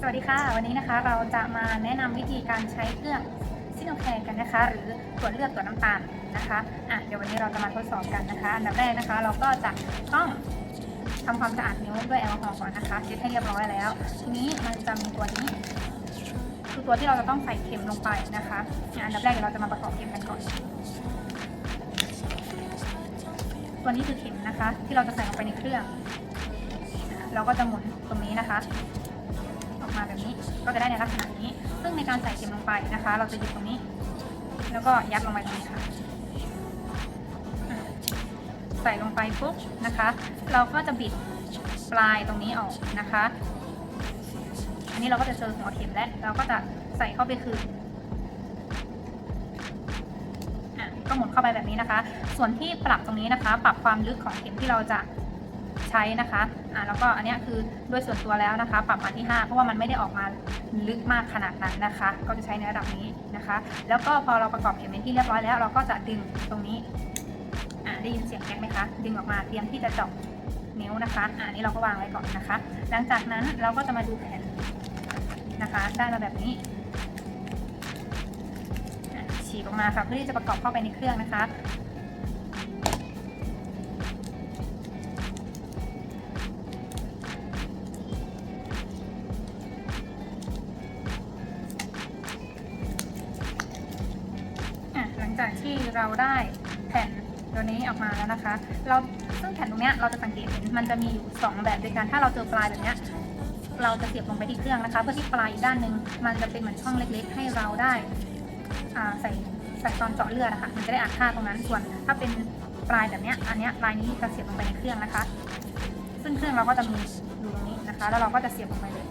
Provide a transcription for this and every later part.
สวัสดีค่ะ วันนี้นะคะเราจะมาแนะนำวิธีการใช้เครื่องซิโนแคร์กันนะคะ หรือตรวจเลือดตรวจน้ำตาลนะคะอะเดี๋ยววันนี้เราจะมาทดสอบกันนะคะ อันดับแรกนะคะ เราก็จะต้องทำความสะอาดนิ้วด้วยแอลกอฮอล์ก่อนนะคะเช็ดให้เรียบร้อยแล้ว ทีนี้มันจะมีตัวนี้ คือตัวที่เราจะต้องใส่เข็มลงไปนะคะอันดับแรกเดี๋ยวเราจะมาประกอบเข็มกันก่อน ตัวนี้คือเข็มนะคะ ที่เราจะใส่ลงไปในเครื่อง เราก็จะหมุนตรงนี้นะคะ แบบนี้ ก็จะได้ในลักษณะนี้ ซึ่งในการใส่เข็มลงไปนะคะ เราจะหยิบตรงนี้ แล้วก็ยัดลงไปตรงนี้ค่ะ ใส่ลงไปปุ๊บนะคะ เราก็จะบิดปลายตรงนี้ออกนะคะอันนี้เราก็จะเจอหัวเข็มแล้วเราก็จะใส่เข้าไปคืนอะก็หมุนเข้าไปแบบนี้นะคะ ส่วนที่ปรับตรงนี้นะคะ ปรับความลึกของเข็มที่เราจะ ใช้นะคะอะแล้วก็อันนี้คือด้วยส่วนตัวแล้วนะคะ ปรับมาที่ 5 เพราะว่ามันไม่ได้ออกมาลึกมากขนาดนั้นนะคะ ก็จะใช้ในระดับนี้นะคะ แล้วก็พอเราประกอบเข็มเป็นที่เรียบร้อยแล้ว เราก็จะดึงตรงนี้อะได้ยินเสียงแก๊กไหมคะ ดึงออกมาเตรียมที่จะเจาะนิ้วนะคะอะอันนี้เราก็วางไว้ก่อนนะคะ หลังจากนั้นเราก็จะมาดูแผ่นนะคะ ได้มาแบบนี้ฉีกออกมาค่ะเพื่อที่จะประกอบเข้าไปในเครื่องนะคะ จากที่เราได้แผ่นตัวนี้ออกมาแล้วนะคะ เราซึ่งแผ่นตรงเนี้ยเราจะสังเกตเห็นมันจะมีอยู่ 2 แบบด้วยกัน ถ้าเราเจอปลายแบบเนี้ยเราจะเสียบลงไปที่เครื่องนะคะ เพื่อที่ปลายด้านหนึ่งมันจะเป็นเหมือนช่องเล็ก ๆ ให้เราได้ใส่ใส่ตอนเจาะเลือดนะคะมันจะได้อัดค่าตรงนั้นส่วน ถ้าเป็นปลายแบบเนี้ยอันเนี้ยปลายนี้จะเสียบลงไปในเครื่องนะคะ ซึ่งเครื่องเราก็จะมีอยู่ตรงนี้นะคะ แล้วเราก็จะเสียบลงไปเลย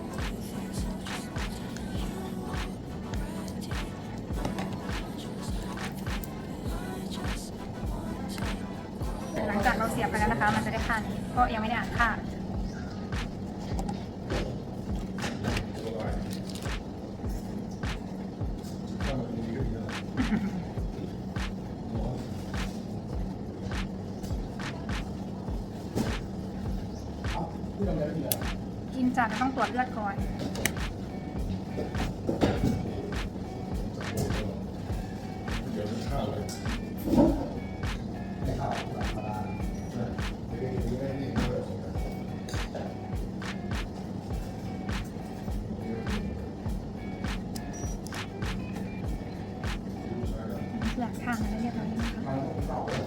สียบไปแล้วนะคะ มันจะได้ค่านี้ก็ยังไม่ได้อ่านค่า กินจัดต้องตรวจเลือดก่อน เดี๋ยวมันข้าวเลย หลักทางแล้วเรียบร้อยนะคะเข้าเลย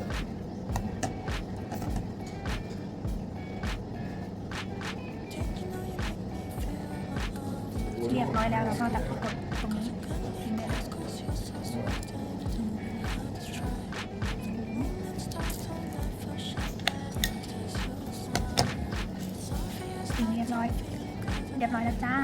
เรียบร้อยแล้วเราก็จะกด เรียบร้อยแล้วจ้า